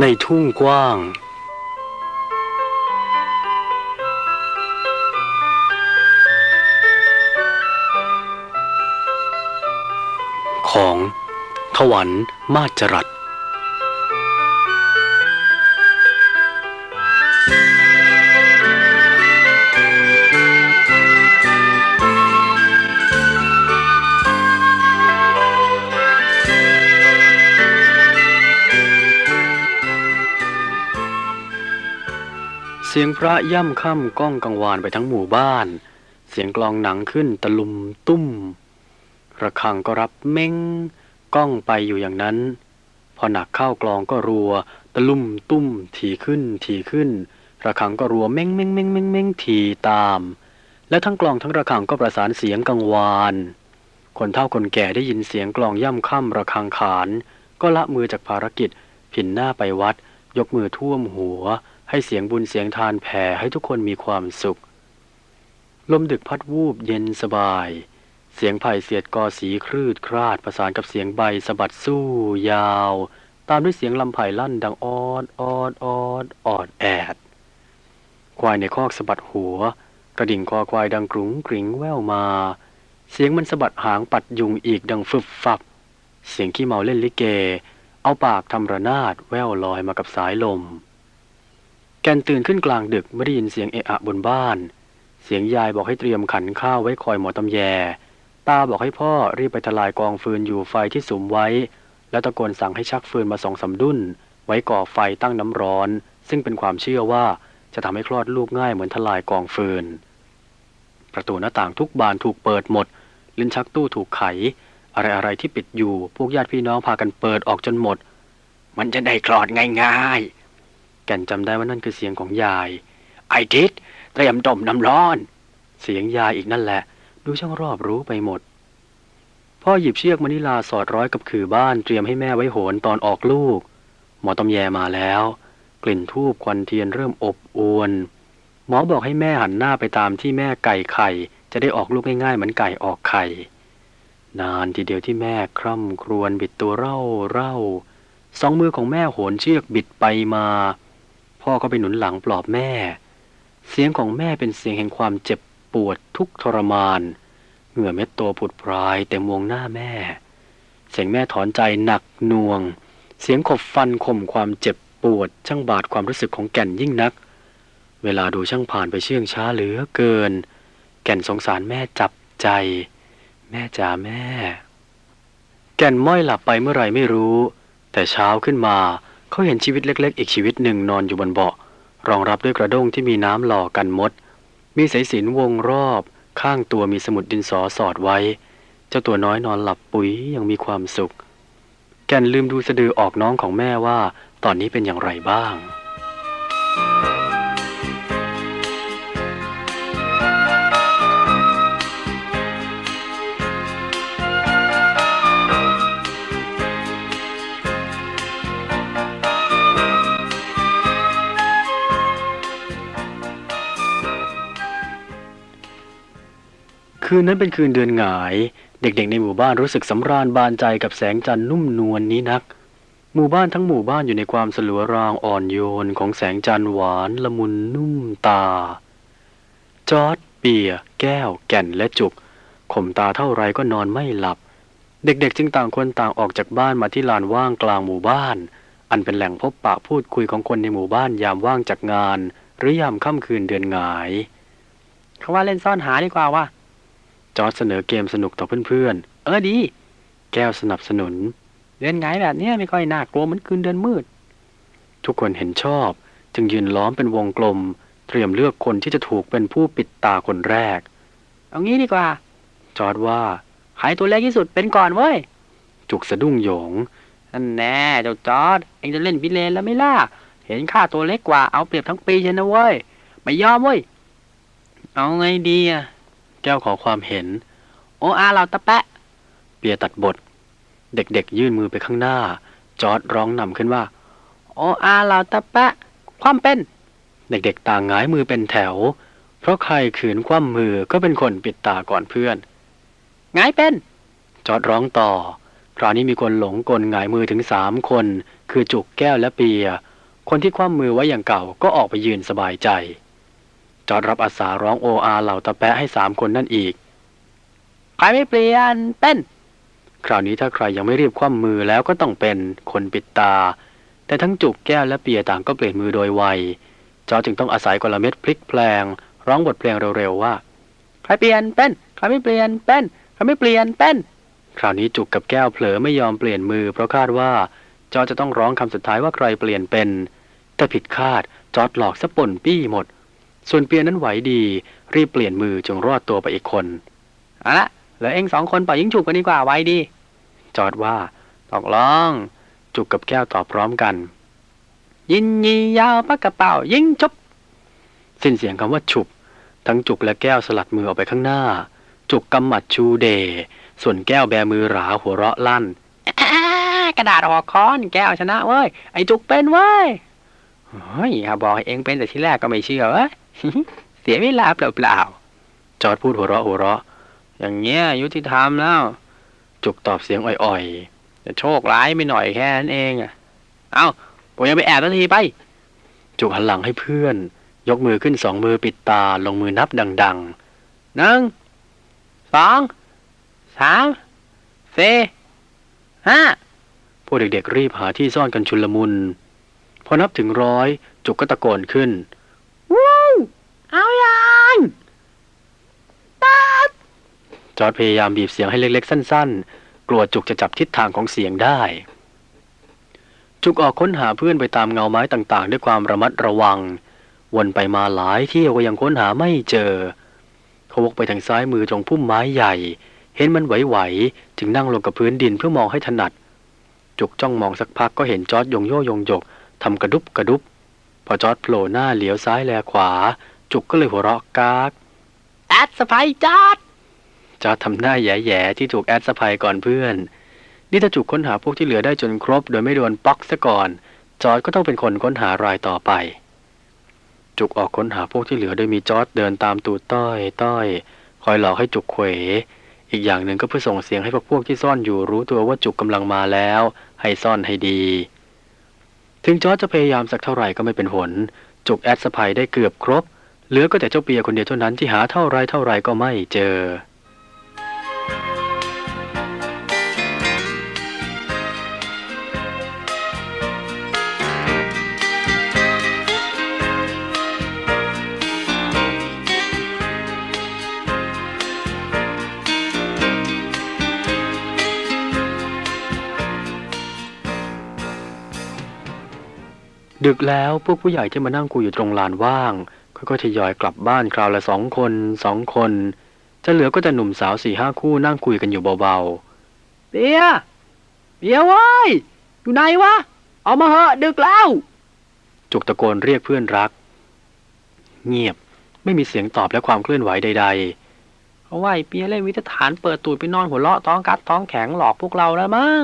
ในทุ่งกว้าง ของถวันมาจรัด สียงพระย่ำค่ำก้องกังวานไปทั้งหมู่บ้าน เสียงกลองหนังขึ้นตะลุมตุ้ม ระฆังก็รับเม้งก้องไปอยู่อย่างนั้น พอหนักเข้ากลองก็รัว ตะลุมตุ้มถี่ขึ้นถี่ขึ้น ระฆังก็รัวเม้งเม้งเม้งเม้งเม้งถี่ตาม และทั้งกลองทั้งระฆังก็ประสานเสียงกังวาน คนเฒ่าคนแก่ได้ยินเสียงกลองย่ำค่ำระฆังขาน ก็ละมือจากภารกิจ ผินหน้าไปวัด ยกมือท่วมหัว ให้เสียงบุญเสียงทานแผ่ให้ทุกคนมีความสุข ลมดึกพัดวูบเย็นสบาย เสียงไผ่เสียดกอสีครืดคราดประสานกับเสียงใบสะบัดสู้ยาว ตามด้วยเสียงลำไผ่ลั่นดังออดออดออดออดแอด ควายในคอกสะบัดหัว กระดิ่งคอควายดังกรุงกริงแว่วมา เสียงมันสะบัดหางปัดยุงอีกดังฟึบฟับ เสียงขี้เมาเล่นลิเก เอาปากทำระนาดแว่วลอยมากับสายลม แกนตื่นขึ้นกลางดึกไม่ได้ยินเสียงเอะอะบนบ้าน เสียงยายบอกให้เตรียมขันข้าวไว้คอยหมอตำแย ตาบอกให้พ่อรีบไปทลายกองฟืนอยู่ไฟที่สุมไว้ แล้วตะโกนสั่งให้ชักฟืนมาสองสาดุนไว้ก่อไฟตั้งน้ำร้อน ซึ่งเป็นความเชื่อว่าจะทำให้คลอดลูกง่ายเหมือนทลายกองฟืน ประตูหน้าต่างทุกบานถูกเปิดหมด ลิ้นชักตู้ถูกไข อะไรอะไรที่ปิดอยู่ พวกญาติพี่น้องพากันเปิดออกจนหมด มันจะได้คลอดง่าย แก่นจำได้ว่านั่นคือเสียงของยาย ไอทิศเตรียมต้มน้ำร้อน เสียงยายอีกนั่นแหละ ดูช่างรอบรู้ไปหมด พ่อหยิบเชือกมณิลาสอดร้อยกับขื่อบ้านเตรียมให้แม่ไว้โหนตอนออกลูก หมอตำแยมาแล้ว กลิ่นทูบควันเทียนเริ่มอบอวน หมอบอกให้แม่หันหน้าไปตามที่แม่ไก่ไข่ จะได้ออกลูกง่ายๆเหมือนไก่ออกไข่ นานทีเดียวที่แม่คร่ำครวญบิดตัวเร่าเร่าสองมือของแม่โหนเชือกบิดไปมา พ่อก็ไปหนุนหลังปลอบแม่ เสียงของแม่เป็นเสียงแห่งความเจ็บปวดทุกทรมาน เหงื่อเม็ดโตผุดพรายเต็มวงหน้าแม่ เสียงแม่ถอนใจหนักหน่วง เสียงขบฟันข่มความเจ็บปวดช่างบาดความรู้สึกของแก่นยิ่งนัก เวลาดูช่างผ่านไปเชื่องช้าเหลือเกิน แก่นสงสารแม่จับใจ แม่จ๋าแม่ แก่นม้อยหลับไปเมื่อไรไม่รู้ แต่เช้าขึ้นมา เขาเห็นชีวิตเล็ก ๆ อีกชีวิตหนึ่งนอนอยู่บนเบาะ รองรับด้วยกระด้งที่มีน้ำหล่อกันมด มีสายสินวงรอบ ข้างตัวมีสมุดดินสอสอดไว้ เจ้าตัวน้อยนอนหลับปุ๋ยยังมีความสุข แกนลืมดูสะดือออกน้องของแม่ว่า ตอนนี้เป็นอย่างไรบ้าง คืนนั้นเป็นคืนเดือนหงาย เด็กๆในหมู่บ้านรู้สึกสำราญบานใจกับแสงจันทร์นุ่มนวลนนี้นัก หมู่บ้านทั้งหมู่บ้านอยู่ในความสลัวรางอ่อนโยนของแสงจันทร์หวานละมุนนุ่มตา จอร์ดเปีย แก้ว แก่นและจุกข่มตาเท่าไรก็นอนไม่หลับ เด็กๆ จึงต่างคนต่างออกจากบ้านมาที่ลานว่างกลางหมู่บ้าน อันเป็นแหล่งพบปะพูดคุยของคนในหมู่บ้านยามว่างจากงาน หรือยามค่ำคืนเดือนหงายเขาว่าเล่นซ่อนหาดีกว่าว่ะ จอร์ดเสนอเกมสนุกต่อเพื่อนๆ เออดี แก้วสนับสนุน เดือนไงแบบนี้ไม่ค่อยน่ากลัวเหมือนคืนเดือนมืด ทุกคนเห็นชอบ จึงยืนล้อมเป็นวงกลม เตรียมเลือกคนที่จะถูกเป็นผู้ปิดตาคนแรก เอางี้ดีกว่า จอร์ดว่าใครตัวเล็กที่สุดเป็นก่อนเว้ย จุกสะดุ้งโยงนั่นแน่เจ้าจอร์ดเองจะเล่นพิเรนแล้วไม่ล่ะ เห็นข้าตัวเล็กกว่าเอาเปรียบทั้งปีใช่นะเว้ย ไม่ยอมเว้ย เอาไงดีอะ แก้วขอความเห็น โออาเราตะแปะ เปียตัดบท เด็กๆ ยื่นมือไปข้างหน้า จอร์ดร้องนำขึ้นว่า โออาเราตะแปะ ความเป็น เด็กๆ ต่างหงายมือเป็นแถว เพราะใครขืนคว่ำมือก็เป็นคนปิดตาก่อนเพื่อนหงายเป็น จอร์ดร้องต่อ คราวนี้มีคนหลงกลหงายมือถึงสามคน คือจุกแก้วและเปีย คนที่คว่ำมือไว้อย่างเก่าก็ออกไปยืนสบายใจ จอดรับอาสาร้องโออาเหล่าตะแปะให้สามคนนั่นอีก ใครไม่เปลี่ยนเป็น คราวนี้ถ้าใครยังไม่รีบคว่ำมือแล้วก็ต้องเป็นคนปิดตา แต่ทั้งจุกแก้วและเปียต่างก็เปลี่ยนมือโดยไว จอจึงต้องอาศัยกลเม็ดพลิกแปลง ร้องบทเพลงเร็วๆว่า ใครเปลี่ยนเป็น ใครไม่เปลี่ยนเป็น ใครไม่เปลี่ยนเป็น คราวนี้จุกกับแก้วเผลอไม่ยอมเปลี่ยนมือ เพราะคาดว่าจอร์จจะต้องร้องคำสุดท้ายว่าใครเปลี่ยนเป็น แต่ผิดคาดจอร์จหลอกซะป่นปี้หมด ส่วนเปียนั้นไหวดี รีบเปลี่ยนมือจงรอดตัวไปอีกคนเอาละเหลือเองสองคนเป่ายิงฉุบกันดีกว่าไวดี จอร์จว่าตอกลอง จุกกับแก้วตอบพร้อมกัน ยินยียาวปากกระเป๋ายิงชุบสิ้นเสียงคำว่าฉุบ ทั้งจุกและแก้วสลัดมือออกไปข้างหน้า จุกกำหมัดชูเด ส่วนแก้วแบมือหราหัวเราะลั่นกระดาษหอกค้อนแก้วชนะเว้ยไอจุกเป็นเว้ยเฮ้ยบอกให้เองเป็นแต่ที่แรกก็ไม่เชื่อเว้ย เสียเวลาเปล่าๆ จอร์ดพูดหัวเราะหัวเราะ อย่างเงี้ยยุติธรรมแล้ว จุกตอบเสียงอ่อยๆ แต่โชคร้ายไม่หน่อยแค่นั้นเองอะเอาผมยังไปแอบทันทีไป จุกหันหลังให้เพื่อน ยกมือขึ้นสองมือปิดตาลงมือนับดังๆหนึ่งสองสามสี่ห้าพวกเด็กๆรีบหาที่ซ่อนกันชุลมุน พอนับถึงร้อย จุกก็ตะโกนขึ้น ว้าวเอายังตัด จอร์ดพยายามบีบเสียงให้เล็กๆ สั้นๆ กลัวจุกจะจับทิศทางของเสียงได้ จุกออกค้นหาเพื่อนไปตามเงาไม้ต่างๆ ด้วยความระมัดระวัง วนไปมาหลายที่ก็ยังค้นหาไม่เจอเขาวกไปทางซ้ายมือตรงพุ่มไม้ใหญ่ เห็นมันไหวๆจึงนั่งลงกับพื้นดินเพื่อมองให้ถนัด จุกจ้องมองสักพักก็เห็นจอร์ดยงโยยงหยกทำกระดุบกระดุบ พอจอร์ดโผล่หน้าเหลียวซ้ายแลขวา จุกก็เลยหัวเราะกากแอดสไปจอร์ด จอทำหน้าแย่ๆที่ถูกแอดสไปก่อนเพื่อน นี่ถ้าจุกค้นหาพวกที่เหลือได้จนครบ โดยไม่โดนป๊อกซะก่อน จอร์ดก็ต้องเป็นคนค้นหารายต่อไป จุกออกค้นหาพวกที่เหลือโดยมีจอร์ดเดินตามตูดต้อยต้อย คอยหลอกให้จุกเขวอีกอย่างหนึ่งก็เพื่อส่งเสียงให้พวกพวกที่ซ่อนอยู่รู้ตัวว่าจุกกำลังมาแล้ว ให้ซ่อนให้ดี ถึงจอร์จจะพยายามสักเท่าไหร่ก็ไม่เป็นผล จุกแอดสไปได้เกือบครบ เหลือก็แต่เจ้าเปียคนเดียวเท่านั้นที่หาเท่าไรเท่าไรก็ไม่เจอ ดึกแล้วพวกผู้ใหญ่ที่มานั่งคุยอยู่ตรงลานว่างค่อยๆทยอยกลับบ้านคราวละสองคนสองคน จะเหลือก็แต่หนุ่มสาวสี่ห้าคู่นั่งคุยกันอยู่เบาๆเปียเปียเว้ย อยู่ไหนวะออกมาเหอะดึกแล้ว จุกตะโกนเรียกเพื่อนรัก เงียบไม่มีเสียงตอบและความเคลื่อนไหวใด ๆเพราะว่าไอ้เปียเล่นวิทยฐานเปิดตูดไปนอนหัวเราะท้องกัดท้องแข็งหลอกพวกเราแล้วมั้ง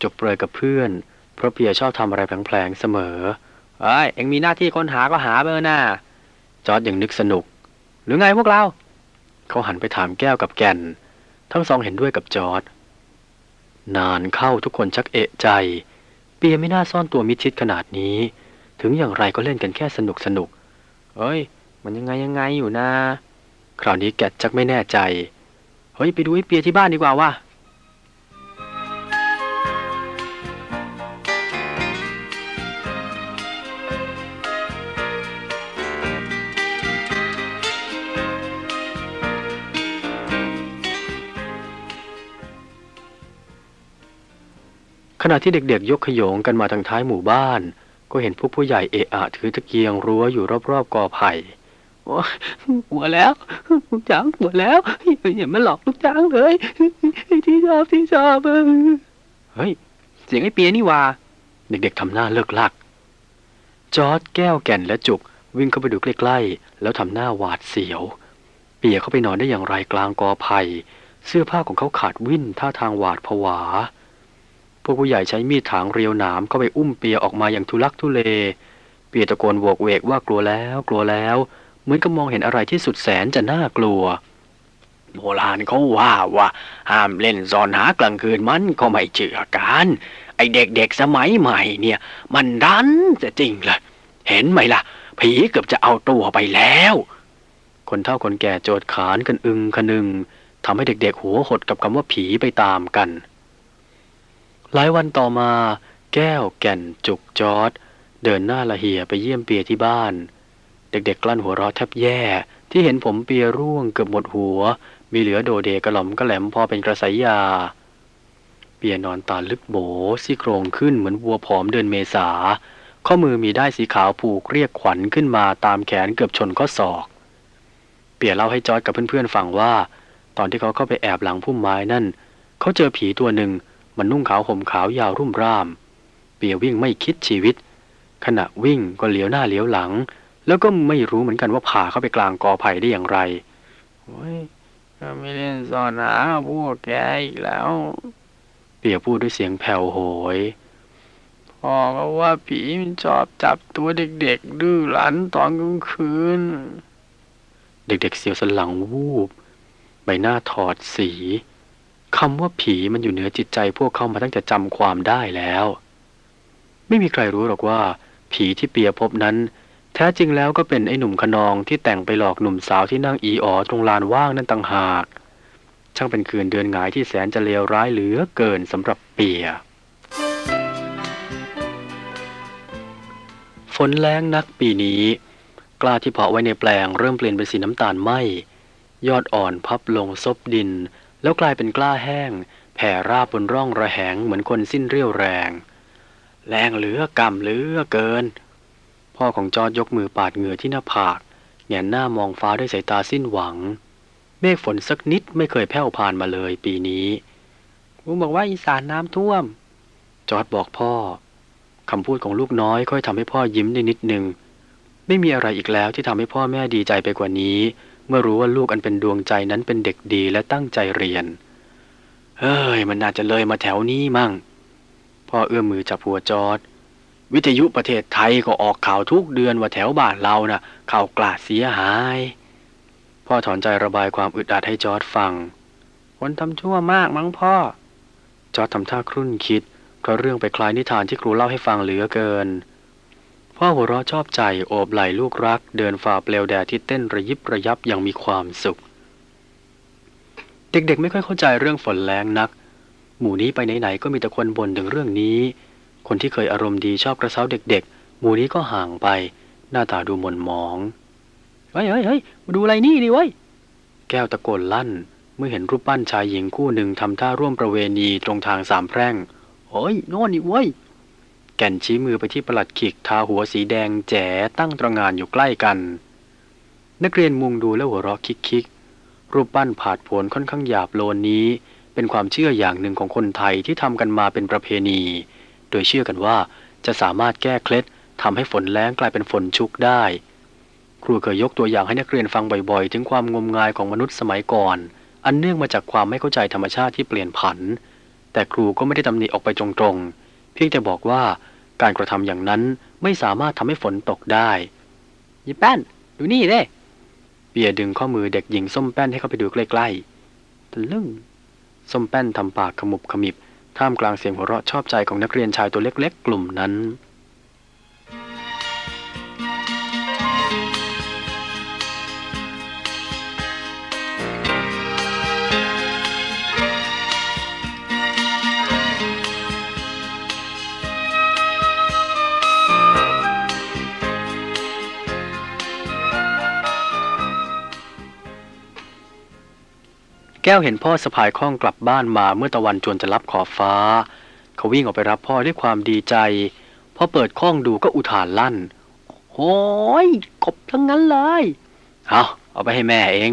จุกเปรยกับเพื่อน เพราะเปียชอบทำอะไรแผลงๆเสมอเอ้ยเอ็งมีหน้าที่ค้นหาก็หาเบอร์หน้าจอร์ดยังนึกสนุก หรือไงพวกเรา เขาหันไปถามแก้วกับแก่น ทั้งสองเห็นด้วยกับจอร์ดนานเข้าทุกคนชักเอะใจ เปียไม่น่าซ่อนตัวมิดชิดขนาดนี้ ถึงอย่างไรก็เล่นกันแค่สนุกสนุกเอ้ย มันยังไงยังไงอยู่นะ คราวนี้แกดชักไม่แน่ใจ เฮ้ย ไปดูไอ้เปียที่บ้านดีกว่าว่ะ ขณะที่เด็กๆ ยกขโยงกันมาทางท้ายหมู่บ้าน ก็เห็นพวกผู้ใหญ่เอะอะถือตะเกียงรั้วอยู่รอบๆกอไผ่หัวแล้วลูกจ้างหัวแล้วอย่ามาหลอกลูกจ้างเลยที่ชอบที่ชอบเออเฮ้ย เสียงไอ้เปียนี่ว่า เด็กๆทำหน้าเลิกลัก จอร์ดแก้วแก่นและจุก วิ่งเข้าไปดูใกล้ๆ แล้วทำหน้าหวาดเสียว เปียเข้าไปนอนได้อย่างไรกลางกอไผ่เสื้อผ้าของเขาขาดวิ่นท่าทางหวาดผวา พวกผู้ใหญ่ใช้มีดถางเรียวหนามเข้าไปอุ้มเปียออกมาอย่างทุลักทุเล เปียตะโกนโวกเวกว่ากลัวแล้วกลัวแล้ว เหมือนกับมองเห็นอะไรที่สุดแสนจะน่ากลัว โบราณเขาว่าว่า ห้ามเล่นซอนหากลางคืนมันก็ไม่เชื่อกันไอเด็กๆสมัยใหม่เนี่ย มันดันจะจริงเลยเห็นไหมล่ะ ผีเกือบจะเอาตัวไปแล้ว คนเฒ่าคนแก่โจดขานกันอึงคนึงทำให้เด็กๆหัวหดกับคำว่าผีไปตามกัน หลายวันต่อมาแก้วแก่นจุกจอดเดินหน้าละเหียไปเยี่ยมเปียที่บ้าน เด็กๆกลั้นหัวเราะแทบแย่ ที่เห็นผมเปียร่วงเกือบหมดหัว มีเหลือโดเดกระหล่อมกระแหลมพอเป็นกระสายยา เปียนอนตาลึกโบซี่โครงขึ้นเหมือนวัวผอมเดินเมษา ข้อมือมีได้สีขาวผูกเรียกขวัญขึ้นมาตามแขนเกือบชนข้อศอก เปียเล่าให้จอร์ดกับเพื่อนๆฟังว่า ตอนที่เขาเข้าไปแอบหลังพุ่มไม้นั่น เขาเจอผีตัวหนึ่ง มันนุ่งขาวห่มขาวยาวรุ่มร่าม เปียวิ่งไม่คิดชีวิต ขณะวิ่งก็เหลียวหน้าเหลียวหลัง แล้วก็ไม่รู้เหมือนกันว่าผ่าเข้าไปกลางกอไผ่ได้อย่างไรโอ้ยก็ไม่เล่นซ่อนหาพวกแกอีกแล้ว เปียพูดด้วยเสียงแผ่วโหยพ่อก็ว่าผีมันชอบจับตัวเด็กๆดื้อรั้นตอนกลางคืน เด็กๆเสียวสนหลังวูบ ใบหน้าถอดสี คำว่าผีมันอยู่เหนือจิตใจพวกเขามาตั้งแต่จำความได้แล้ว ไม่มีใครรู้หรอกว่า ผีที่เปียพบนั้น แท้จริงแล้วก็เป็นไอ้หนุ่มขนองที่แต่งไปหลอกหนุ่มสาวที่นั่งอีอ๋อตรงลานว่างนั่นต่างหาก ช่างเป็นคืนเดือนหงายที่แสนจะเลวร้ายเหลือเกินสำหรับเปียฝนแรงนักปีนี้ กล้าที่เพาะไว้ในแปลงเริ่มเปลี่ยนเป็นสีน้ำตาลไหมยอดอ่อนพับลงซบดิน แล้วกลายเป็นกล้าแห้ง แผ่ราบบนร่องระแหงเหมือนคนสิ้นเรี่ยวแรง แรงเหลือกำเหลือเกิน พ่อของจอร์ดยกมือปาดเหงื่อที่หน้าผากแงนหน้ามองฟ้าด้วยสายตาสิ้นหวัง เมฆฝนสักนิดไม่เคยแผ่วผ่านมาเลยปีนี้กูบอกว่าอีสานน้ำท่วม จอร์ดบอกพ่อคำพูดของลูกน้อยค่อยทำให้พ่อยิ้มได้นิดนึง ไม่มีอะไรอีกแล้วที่ทำให้พ่อแม่ดีใจไปกว่านี้ เมื่อรู้ว่าลูกอันเป็นดวงใจนั้นเป็นเด็กดีและตั้งใจเรียน เฮ้ย มันน่าจะเลยมาแถวนี้มั่ง พ่อเอื้อมมือจับหัวจอร์ดวิทยุประเทศไทยก็ออกข่าวทุกเดือนว่าแถวบ้านเรานะ่ะข่าวกลาดเสียหาย พ่อถอนใจระบายความอึดอัดให้จอร์ดฟัง คนทำชั่วมากมั้งพ่อ จอร์ดทำท่าครุ่นคิดเพราะเรื่องไปคล้ายนิทานที่ครูเล่าให้ฟังเหลือเกิน พ่อหัวเราะชอบใจโอบไหล่ลูกรัก เดินฝ่าเปลวแดดที่เต้นระยิบระยับอย่างมีความสุข เด็กๆไม่ค่อยเข้าใจเรื่องฝนแรงนัก หมู่นี้ไปไหนๆก็มีแต่คนบ่นถึงเรื่องนี้ คนที่เคยอารมณ์ดีชอบกระเซ้าเด็ก ๆ หมู่นี้ก็ห่างไป หน้าตาดูหม่นหมองเฮ้ยเฮ้ยเฮ้ยมาดูอะไรนี่ดิเว้ยแก้วตะโกนลั่น เมื่อเห็นรูปปั้นชายหญิงคู่หนึ่งทำท่าร่วมประเวณีตรงทางสามแพร่งเฮ้ยโน่นนี่เว้ย แก่นชี้มือไปที่ประหลัดขิกทาหัวสีแดงแจ๋ตั้งตรงานอยู่ใกล้กัน นักเรียนมุงดูแล้วหัวเราะคิกๆ รูปปั้นผาดผนค่อนข้างหยาบโลนนี้ เป็นความเชื่ออย่างหนึ่งของคนไทยที่ทำกันมาเป็นประเพณี โดยเชื่อกันว่าจะสามารถแก้เคล็ดทำให้ฝนแล้งกลายเป็นฝนชุกได้ ครูเคยยกตัวอย่างให้นักเรียนฟังบ่อยๆ ถึงความงมงายของมนุษย์สมัยก่อน อันเนื่องมาจากความไม่เข้าใจธรรมชาติที่เปลี่ยนผัน แต่ครูก็ไม่ได้ตำหนิออกไปตรงๆ เพียงแต่บอกว่าการกระทำอย่างนั้นไม่สามารถทำให้ฝนตกได้ยี่แป้นดูนี่เด้เปียดึงข้อมือเด็กหญิงส้มแป้นให้เข้าไปดูใกล้ๆตะลึ่งส้มแป้นทำปากขมุบขมิบท่ามกลางเสียงหัวเราะชอบใจของนักเรียนชายตัวเล็ก ๆ กลุ่มนั้น แก้วเห็นพ่อสะพายข้องกลับบ้านมาเมื่อตะวันจวนจะรับขอบฟ้า เขาวิ่งออกไปรับพ่อด้วยความดีใจพอเปิดข้องดูก็อุทานลั่นโอ้ยกบทั้งนั้นเลยเอาเอาไปให้แม่เอง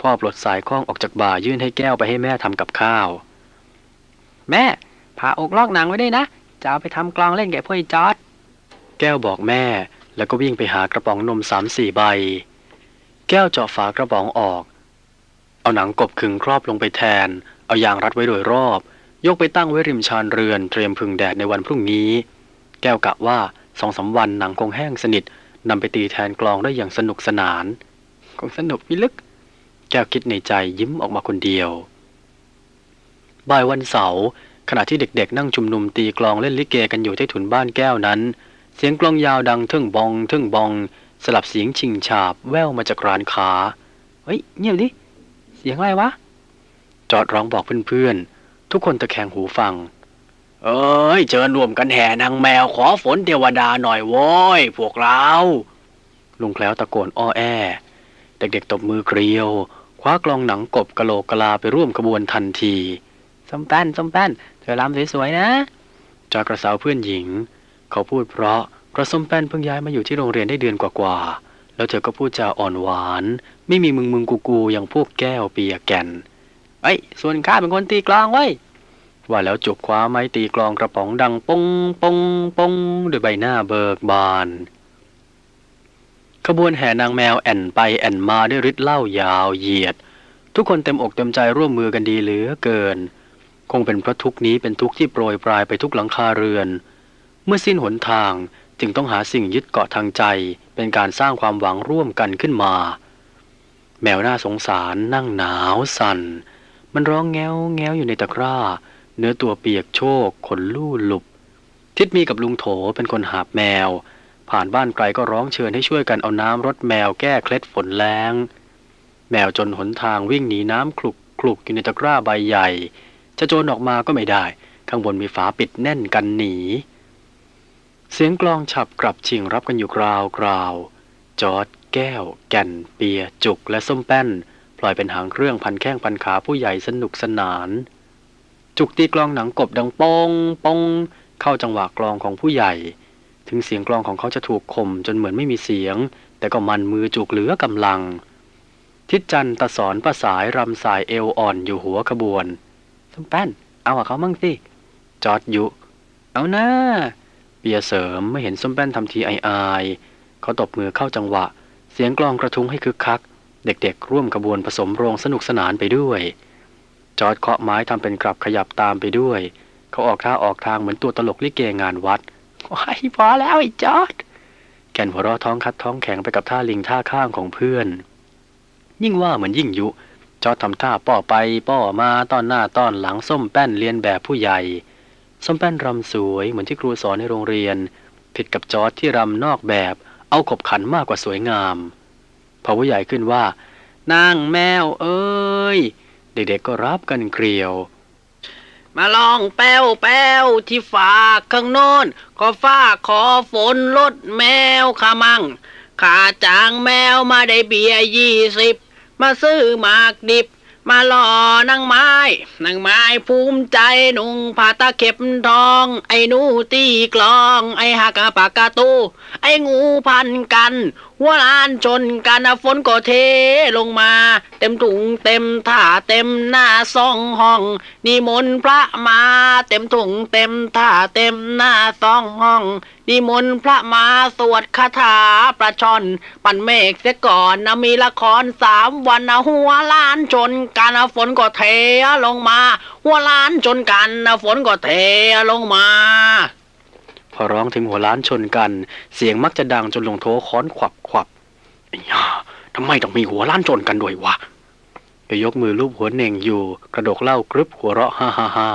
พ่อปลดสายข้องออกจากบ่ายื่นให้แก้วไปให้แม่ทำกับข้าว แม่ผ่าอกลอกหนังไว้ด้วยนะ จะเอาไปทำกลองเล่นแก่พ่อจอดแก้วบอกแม่แล้วก็วิ่งไปหากระป๋องนมสามสี่ใบ แก้วเจาะฝากระป๋องออก เอาหนังกบขึงครอบลงไปแทน เอายางรัดไว้โดยรอบ ยกไปตั้งไว้ริมชานเรือนเตรียมพึ่งแดดในวันพรุ่งนี้ แก้วกะว่าสองสาวันหนังคงแห้งสนิทนำไปตีแทนกลองได้อย่างสนุกสนาน คงสนุกพิลึก แก้วคิดในใจยิ้มออกมาคนเดียว บ่ายวันเสาร์ขณะที่เด็กๆ นั่งชุมนุมตีกลองเล่นลิเกกันอยู่ที่ถุนบ้านแก้วนั้น เสียงกลองยาวดังเทิงบองเทิงบอง สลับเสียงชิงฉาบแว่วมาจากร้านค้า เฮ้ยเงียบดิเสียงอะไรวะ จอดร้องบอกเพื่อนๆ ทุกคนตะแคงหูฟัง เอ้ย เชิญรวมกันแห่นางแมวขอฝนเทวดาหน่อยโว้ย พวกเรา ลุงแคล้วตะโกนอ้อแอ เด็กๆตบมือเกลียว คว้ากลองหนังกบกะโหลกกะลาไปร่วมขบวนทันทีส้มแป้นส้มแป้นเธอรำสวยๆนะจอกระสาวเพื่อนหญิง เขาพูดเพราะเพราะส้มแป้นเพิ่งย้ายมาอยู่ที่โรงเรียนได้เดือนกว่าๆแล้วเธอก็พูดจาอ่อนหวาน ไม่มีมึงมึงกูกูอย่างพวกแก้วเปียแกนเอ้ส่วนข้าเป็นคนตีกลองไว้ ว่าแล้วจุกคว้าไม้ตีกลองกระป๋องดังปงปงปงด้วยใบหน้าเบิกบาน ขบวนแห่นางแมวแอนไปแอนมาด้วยฤทธิ์เล้ายาวเหยียด ทุกคนเต็มอกเต็มใจร่วมมือกันดีเหลือเกิน คงเป็นเพราะทุกนี้เป็นทุกที่โปรยปลายไปทุกหลังคาเรือน เมื่อสิ้นหนทางจึงต้องหาสิ่งยึดเกาะทางใจ เป็นการสร้างความหวังร่วมกันขึ้นมา แมวน่าสงสารนั่งหนาวสัน่น มันร้องแง้วแง้วอยู่ในตะกร้า เนื้อตัวเปียกโชกขนลู่หลุบ ทิดมีกับลุงโถเป็นคนหาบแมว ผ่านบ้านไกลก็ร้องเชิญให้ช่วยกันเอาน้ำรดแมวแก้เคล็ดฝนแล้งแมวจนหนทางวิ่งหนีน้ำคลุกคลุกอยู่ในตะกร้าใบใหญ่ จะโจรออกมาก็ไม่ได้ ข้างบนมีฝาปิดแน่นกันหนี เสียงกลองฉับกลับชิงรับกันอยู่กราวกราวจอด แก้ว แก่น เปีย จุก และส้มแป้นปล่อยเป็นหางเครื่องพันแข้งพันขาผู้ใหญ่สนุกสนาน จุกตีกลองหนังกบดังปองปองเข้าจังหวะกลองของผู้ใหญ่ ถึงเสียงกลองของเขาจะถูกข่มจนเหมือนไม่มีเสียง แต่ก็มันมือจุกเหลือกำลัง ทิดจันตะสอนประสายรำสายเอวอ่อนอยู่หัวขบวนส้มแป้น เอาอะเขามั่งสิจอดยุ เอาหน้าเปียเสริมไม่เห็นส้มแป้นทำทีอายอายๆเขาตบมือเข้าจังหวะ สียงกลองกระทุ้งให้คึกคัก เด็กๆ ร่วมขบวนผสมโรงสนุกสนานไปด้วย จอดเคาะไม้ทำเป็นกลับขยับตามไปด้วย เขาออกท่าออกทางเหมือนตัวตลกลิเกงานวัดว้ายพอแล้วไอ้จอดแกนหัวเราะท้องคัดท้องแข็งไปกับท่าลิงท่าข้างของเพื่อน ยิ่งว่าเหมือนยิ่งยุ จอดทำท่าป้อไปป้อมาต้อนหน้าต้อนหลังส้มแป้นเรียนแบบผู้ใหญ่ ส้มแป้นรำสวยเหมือนที่ครูสอนในโรงเรียน ผิดกับจอร์ดที่รำนอกแบบ เอาขบขันมากกว่าสวยงามพอผู้ใหญ่ขึ้นว่านางแมวเอ้ย เด็กๆก็รับกันเกลียว มาลองแป้วแป้วที่ฝาข้างโน้นขอฟ้าขอฝนลดแมวขามังขาจางแมวมาได้เบียร์ยี่สิบมาซื้อหมากดิบ มาล่อนางไม้นางไม้ภูมิใจนุ่งผ้าตาเข็บทอง ไอ้หนูตีกลอง ไอ้หักปากกาตู ไอ้งูพันกัน หัวลานชนกันฝนก็เทลงมา เต็มถุงเต็มท่าเต็มหน้าซองห้อง นิมนต์พระมา เต็มถุงเต็มท่าเต็มหน้าซองห้อง นิมนต์พระมาสวดคาถาประชอนปั่นเมฆเสียก่อนนะมีละครสามวันนะหัวล้านชนกันนะฝนก็เทลงมา หัวล้านชนกันนะฝนก็เทลงมาพอร้องถึงหัวล้านชนกัน เสียงมักจะดังจนลงโทค้อนขวับขวับไอ้ย่าทำไมต้องมีหัวล้านชนกันด้วยวะก็ยกมือลูบหัวเน่งอยู่ กระดกเหล้ากรึบหัวเราะฮ่าฮ่าฮ่า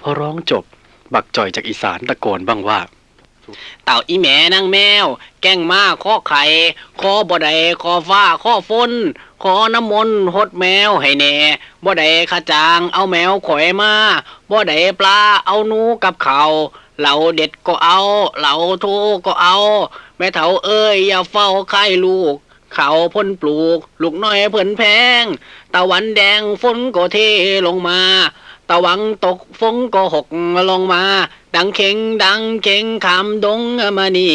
พอร้องจบ บักจ่อยจากอีสานตะโกนบ้างว่า เต่าอีแม่นางแมว แก้งมาข้อไข่คอบ่ได้คอฟ้าข้อฝนขอน้ำมนต์หดแมวให้แน่บ่ได้ขจางเอาแมวข่อยมาบ่ได้ปลาเอาหนูกับเขาเหล่าเด็ดก็เอา เหล่าโทก็เอา แม่เฒ่าเอ้ยอย่าเฝ้าไข่ลูก เขาพ่นปลูก ลูกน้อยเพิ่นแพงตะวันแดงฝนก็เทลงมา ตะวังตกฝนก็หกลงมา ดังเข่งดังเข่งคำดงมานี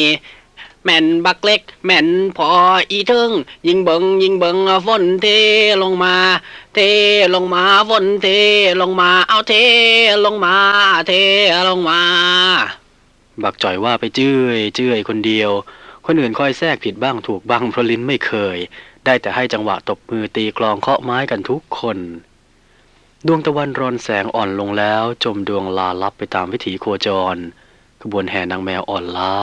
แม่นบักเล็ก แม่นพออีเทิงยิงเบิงยิงเบิงฝนเทลงมา เทลงมาฝนเทลงมาเอาเทลงมา เทลงมา บักจ่อยว่าไปจื้อยจื้อยคนเดียว คนอื่นคอยแทรกผิดบ้างถูกบ้างเพราะลิ้นไม่เคย ได้แต่ให้จังหวะตบมือตีกลองเคาะไม้กันทุกคน ดวงตะวันรอนแสงอ่อนลงแล้ว จมดวงลาลับไปตามวิถีโคจรขบวนแห่นางแมวอ่อนล้า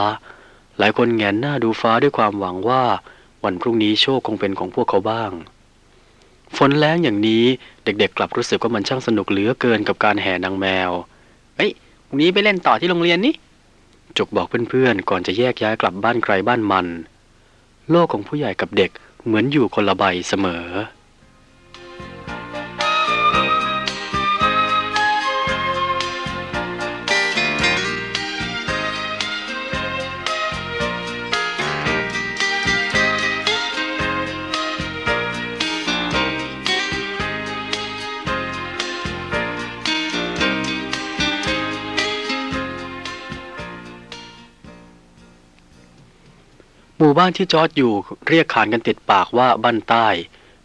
หลายคนแงนหน้าดูฟ้าด้วยความหวังว่า วันพรุ่งนี้โชคคงเป็นของพวกเขาบ้าง ฝนแล้งอย่างนี้เด็กๆ กลับรู้สึกว่ามันช่างสนุกเหลือเกินกับการแห่นางแมวเฮ้ยพรุ่งนี้ไปเล่นต่อที่โรงเรียนนี่จุกบอกเพื่อนๆ ก่อนจะแยกย้ายกลับบ้านใครบ้านมัน โลกของผู้ใหญ่กับเด็กเหมือนอยู่คนละใบเสมอ บ้านที่จอร์ดอยู่เรียกขานกันติดปากว่าบ้านใต้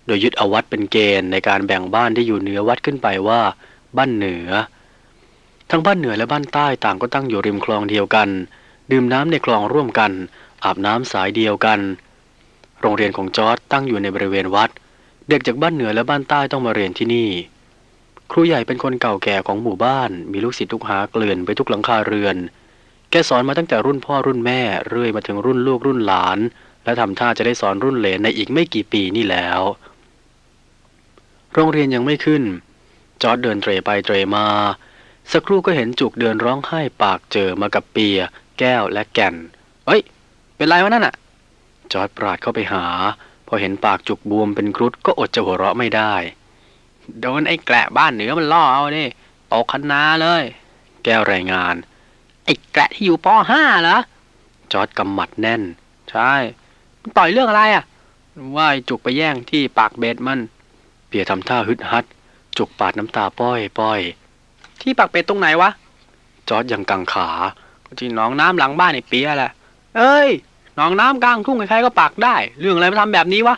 โดยยึดเอาวัดเป็นเกณฑ์ในการแบ่งบ้านที่อยู่เหนือวัดขึ้นไปว่าบ้านเหนือ ทั้งบ้านเหนือและบ้านใต้ต่างก็ตั้งอยู่ริมคลองเดียวกัน ดื่มน้ำในคลองร่วมกัน อาบน้ำสายเดียวกัน โรงเรียนของจอร์ดตั้งอยู่ในบริเวณวัด เด็กจากบ้านเหนือและบ้านใต้ต้องมาเรียนที่นี่ ครูใหญ่เป็นคนเก่าแก่ของหมู่บ้าน มีลูกศิษย์ลูกหาเกลื่อนไปทุกหลังคาเรือน แกสอนมาตั้งแต่รุ่นพ่อรุ่นแม่ เรื่อยมาถึงรุ่นลูกรุ่นหลาน และทำท่าจะได้สอนรุ่นเหลนในอีกไม่กี่ปีนี่แล้ว โรงเรียนยังไม่ขึ้น จอร์ดเดินเตรไปเตรมา สักครู่ก็เห็นจุกเดินร้องไห้ปากเจอมากับเปีย แก้วและแก่น เอ้ย เป็นไรวะนั่นอะจอร์ดปราดเข้าไปหา พอเห็นปากจุกบวมเป็นครุฑก็อดจะหัวเราะไม่ได้ โดนไอ้แกละบ้านเหนือมันล่อเอาดิตกคณาเลย แก้วรายงาน ไอ้แกละที่อยู่ป .5 เหรอ จอร์ดกำหมัดแน่น ใช่มันต่อยเรื่องอะไรอะ ว่าไอ้จุกไปแย่งที่ปากเบ็ดมัน เปียทำท่าฮึดฮัด จุกปาดน้ำตาป้อยป้อยที่ปากเป็ดตรงไหนวะ จอร์ดยังกังขาก็ที่หนองน้ำหลังบ้านไอ้เปียแหละ เอ้ยหนองน้ำกลางทุ่งใครๆก็ปากได้ เรื่องอะไรมาทำแบบนี้วะ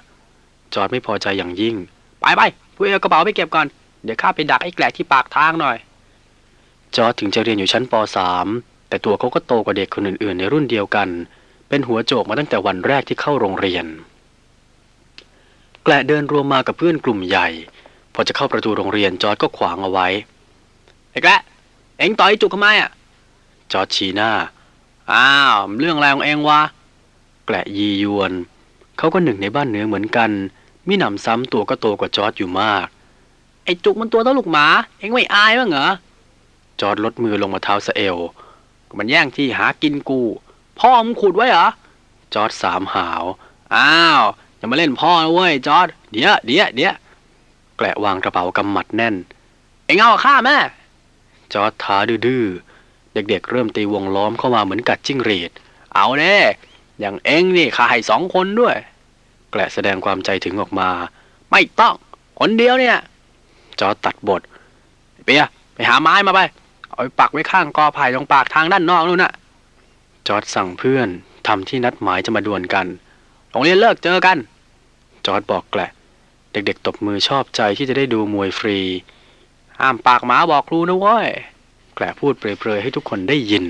จอร์ดไม่พอใจอย่างยิ่ง ไปไปพวกเอเอากระเป๋าไปเก็บก่อน เดี๋ยวข้าไปดักไอ้แกละที่ปากทางหน่อย จอร์ดถึงจะเรียนอยู่ชั้นป .3 แต่ตัวเขาก็โตกว่าเด็กคนอื่นๆ ในรุ่นเดียวกัน เป็นหัวโจกมาตั้งแต่วันแรกที่เข้าโรงเรียน แกละเดินรวมมากับเพื่อนกลุ่มใหญ่ พอจะเข้าประตูโรงเรียนจอร์ดก็ขวางเอาไว้ไอ้แกละเอ็งต่อยไอ้จุกทำไมอะ จอร์ดชี้หน้า อ้าวเรื่องอะไรของเอ็งวะ แกละยียวน เขาก็หนึ่งในบ้านเหนือเหมือนกันมิหนำซ้ำตัวก็โตกว่าจอร์ดอยู่มาก ไอ้จุกมันตัวเท่าลูกหมา เอ็งไม่อายบ้างเหรอ จอร์ดลดมือลงมาเท้าสะเอว มันแย่งที่หากินกู พ่อมึงขุดไว้เหรอ จอร์ดสามหาว อ้าวอย่ามาเล่นพ่อนะเว้ยจอร์ดเดี๋ยวเดี๋ยวเดี๋ยวแกละวางกระเป๋ากำหมัดแน่น เอ็งเอาข้าแม่ จอร์ดท้าดื้อเด็กๆเริ่มตีวงล้อมเข้ามาเหมือนกัดจิ้งหรีด เอาเน่อย่างเอ็งนี่ข้าให้สองคนด้วย แกละแสดงความใจถึงออกมา ไม่ต้อง คนเดียวเนี่ย จอร์ดตัดบท เปียไปหาไม้มาไป เอาไปปักไว้ข้างกอไผ่ตรงปากทางด้านนอกนู่นน่ะ จอร์ดสั่งเพื่อนทำที่นัดหมายจะมาดวลกันโรงเรียนเลิกเจอกัน จอร์ดบอกแกละ เด็กๆตบมือชอบใจที่จะได้ดูมวยฟรี ห้ามปากหมาบอกครูนะเว้ยแกละพูดเปรยๆให้ทุกคนได้ยิน